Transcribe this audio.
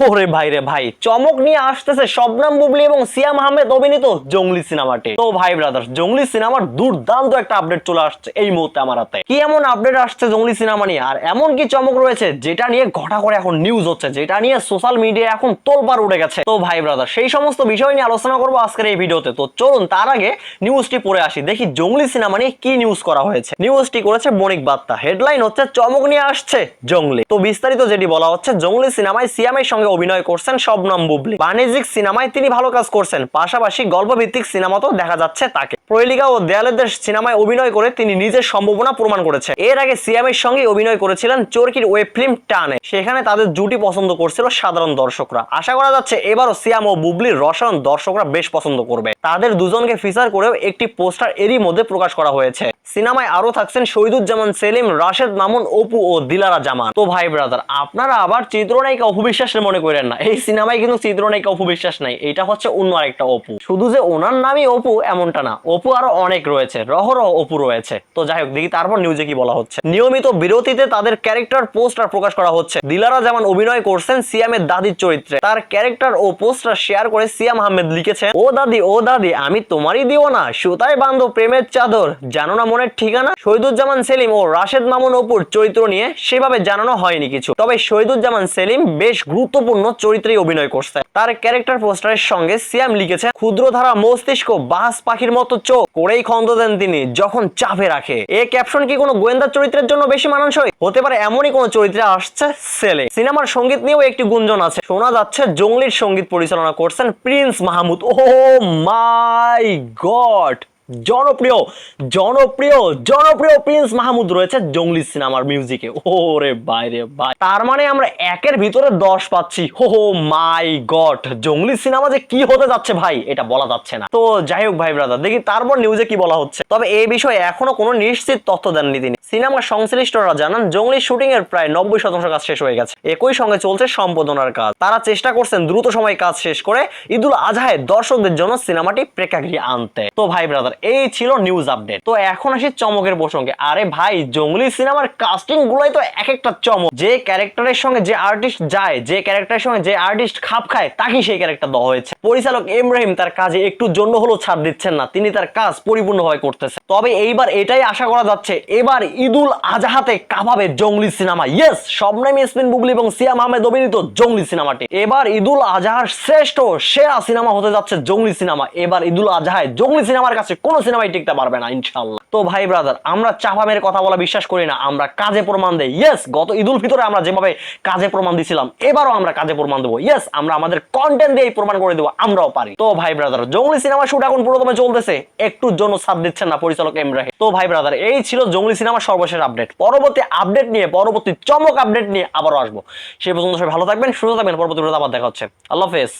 ওরে ভাই রে ভাই, চমক নিয়ে আসতেছে শবনাম বুবলি এবং সিয়াম আহমেদ অভিনীত জঙ্গলি সিনেমাটি। তো ভাই ব্রাদার জঙ্গলি সিনেমার দুর্দান্ত একটা আপডেট চলে আসছে এই মুহূর্তে আমার হাতে। কি এমন আপডেট আসছে জঙ্গলি সিনেমা নিয়ে? আর এমন কি চমক রয়েছে যেটা নিয়ে ঘটা করে এখন নিউজ হচ্ছে, যেটা নিয়ে সোশ্যাল মিডিয়া এখন তোলপার উঠে গেছে? তো ভাই ব্রাদার সেই সমস্ত বিষয় নিয়ে আলোচনা করব আজকের এই ভিডিওতে। তো চলুন তার আগে নিউজটি পড়ে আসি, দেখি জঙ্গলি সিনেমা নিয়ে কি নিউজ করা হয়েছে। নিউজটি করেছে বণিক বার্তা হেডলাইন হচ্ছে চমক নিয়ে আসছে জঙ্গলি। তো বিস্তারিত যেটি বলা হচ্ছে, জঙ্গলি সিনেমায় সিয়ামের সঙ্গে অভিনয় করছেন শবনম বুবলি। বাণিজ্যিক সিনেমায় তিনি ভালো কাজ করছেন, পাশাপাশি গল্পভিত্তিক সিনেমাতেও দেখা যাচ্ছে তাকে। প্রহেলিকা ও দেয়ালের সিনেমায় অভিনয় করে তিনি নিজের সম্ভাবনা প্রমাণ করেছেন। এর আগে সিয়ামের সঙ্গে অভিনয় করেছিলেন চোরকির ওয়েব ফিল্ম টানে। সেখানে তাদের জুটি পছন্দ করছিল সাধারণ দর্শকরা। আশা করা যাচ্ছে এবারও সিয়াম ও বুবলির রসায়ন দর্শকরা বেশ পছন্দ করবে। তাদের দুজনকে ফিচার করেও একটি পোস্টার এরই মধ্যে প্রকাশ করা হয়েছে। সিনেমায় আরও থাকছেন শহীদুজ্জামান, সেলিম, রাশেদ মামুন, অপু ও দিলারা জামান। তো ভাই ব্রাদার আপনারা আবার চিত্রনায়িকা অপু বিশ্বাসের মনে করেন না। এই সিনেমায় কিন্তু চিত্রনায়িকা অপু বিশ্বাস নাই। এটা হচ্ছে অন্য আরেকটা অপু। শুধু যে ওনার নামই অপু, এমনটা না। অপু আরও অনেক রয়েছে। রহরহ অপু রয়েছে। তো যাই হোক, দেখি তারপর নিউজে কি বলা হচ্ছে। নিয়মিত বিরতিতে তাদের ক্যারেক্টার পোস্টার প্রকাশ করা হচ্ছে। দিলারা যেমন অভিনয় করছেন সিয়ামের দাদির চরিত্রে। তার ক্যারেক্টার ও পোস্টার শেয়ার করে সিয়াম আহমেদ লিখেছে ও দাদি ও দাদি, আমি তোমারই দিও না সুতায় বান্ধব প্রেমের চাদর। জানো না মনের ঠিকানা শহীদুজ্জামান সেলিম ও রাশেদ মামুন অপুর চরিত্র নিয়ে সেভাবে জানানো হয়নি কিছু। তবে শহীদুজ্জামান সেলিম বেশ গুরুত্বপূর্ণ চরিত্রেই অভিনয় করছে। তার ক্যারেক্টার পোস্টারের সঙ্গে সিয়াম লিখেছে ক্ষুদ্রধারা মস্তিষ্ক বাস পাখির মতো চোখ, করেই খন্দ দেন তিনি, যখন চাপে রাখে। এ ক্যাপশন কি কোনো গোয়েন্দা চরিত্রের জন্য বেশি মানানসই? হতে পারে এমনই কোনো চরিত্রে আসছে সেলে। সিনেমার সংগীত নিয়েও একটি গুঞ্জন আছে। শোনা যাচ্ছে, জঙ্গলির সংগীত পরিচালনা করছেন Prince Mahmud. Oh my God! জনপ্রিয় জনপ্রিয় জনপ্রিয় প্রিন্স মাহমুদ রয়েছে জঙ্গলি সিনেমার মিউজিকে ওরে বাইরে ভাই তার মানে আমরা একের ভিতরে দশ পাচ্ছি। হো হো, মাই গড। জঙ্গলি সিনেমা যে কি হতে যাচ্ছে ভাই, এটা বলা যাচ্ছে না। তো যাই হোক ভাই ব্রাদার দেখি তারপর নিউজে কি বলা হচ্ছে। তবে এই বিষয়ে এখনও কোনো নিশ্চিত তথ্য দেননি তিনি। সিনেমার সংশ্লিষ্টরা জানান, জঙ্গলি শুটিং এর প্রায় নব্বই শতাংশ কাজ শেষ হয়ে গেছে। একই সঙ্গে চলছে সম্পাদনার কাজ। তারা চেষ্টা করছেন দ্রুত সময়ে কাজ শেষ করে ঈদুল আজহায় দর্শকদের জন্য সিনেমাটি প্রেক্ষাগৃহে আনতে। তো ভাই ব্রাদার এই ছিল নিউজ আপডেট তো এখন আসি চমকের প্রসঙ্গে। আরে ভাই জঙ্গলি সিনেমার কাস্টিং গুলোই তো এক একটা চমক। যে ক্যারেক্টারের সঙ্গে যে আর্টিস্ট যায়, যে ক্যারেক্টারের সঙ্গে যে আর্টিস্ট খাপ খায় তাকে সেই ক্যারেক্টার দেওয়া হয়েছে। পরিচালক ইব্রাহিম তার কাজে একটু জন্য হলেও ছাড় দিচ্ছেন না। তিনি তার কাজ পরিপূর্ণভাবে করতেছে। তবে এইবার এটাই আশা করা যাচ্ছে, এবার ঈদুল আজহাতে কাভাবে জঙ্গলি সিনেমা। ইয়েস শবনাম ইসমিন বুবলি এবং সিয়াম আহমেদ অভিনীত জঙ্গলি সিনেমাটি। এবার ঈদুল আজহার শ্রেষ্ঠ সেরা সিনেমা হতে যাচ্ছে জঙ্গলি সিনেমা। এবার ঈদুল আজহায় জঙ্গলি সিনেমার কাছে কোনো সিনেমাই টিকতে পারবে না ইনশাল্লাহ তো ভাই ব্রাদার আমরা চাপা মেরে কথা বলা বিশ্বাস করি না, আমরা কাজে প্রমাণ দেই। ইয়েস গত ঈদুল ফিতরে আমরা যেভাবে কাজে প্রমাণ দিছিলাম, এবারও আমরা কাজে প্রমাণ দেবো। ইয়েস আমরা আমাদের কন্টেন্ট দিয়ে প্রমাণ করে দেবো, আমরাও পারি। তো ভাই ব্রাদার জঙ্গলি সিনেমা শুট এখন পুরোদমে চলতেছে একটুর জন্য সাথ দিচ্ছেন না পরিচালক ইব্রাহিম তো ভাই ব্রাদার এই ছিল জঙ্গলি সিনেমার সর্বশেষ আপডেট পরবর্তী আপডেট নিয়ে, পরবর্তী চমক আপডেট নিয়ে আবারও আসব। সেই পর্যন্ত সবাই ভালো থাকবেন, সুস্থ থাকবেন, পরবর্তী আবার দেখা হচ্ছে। আল্লাহ হাফেজ।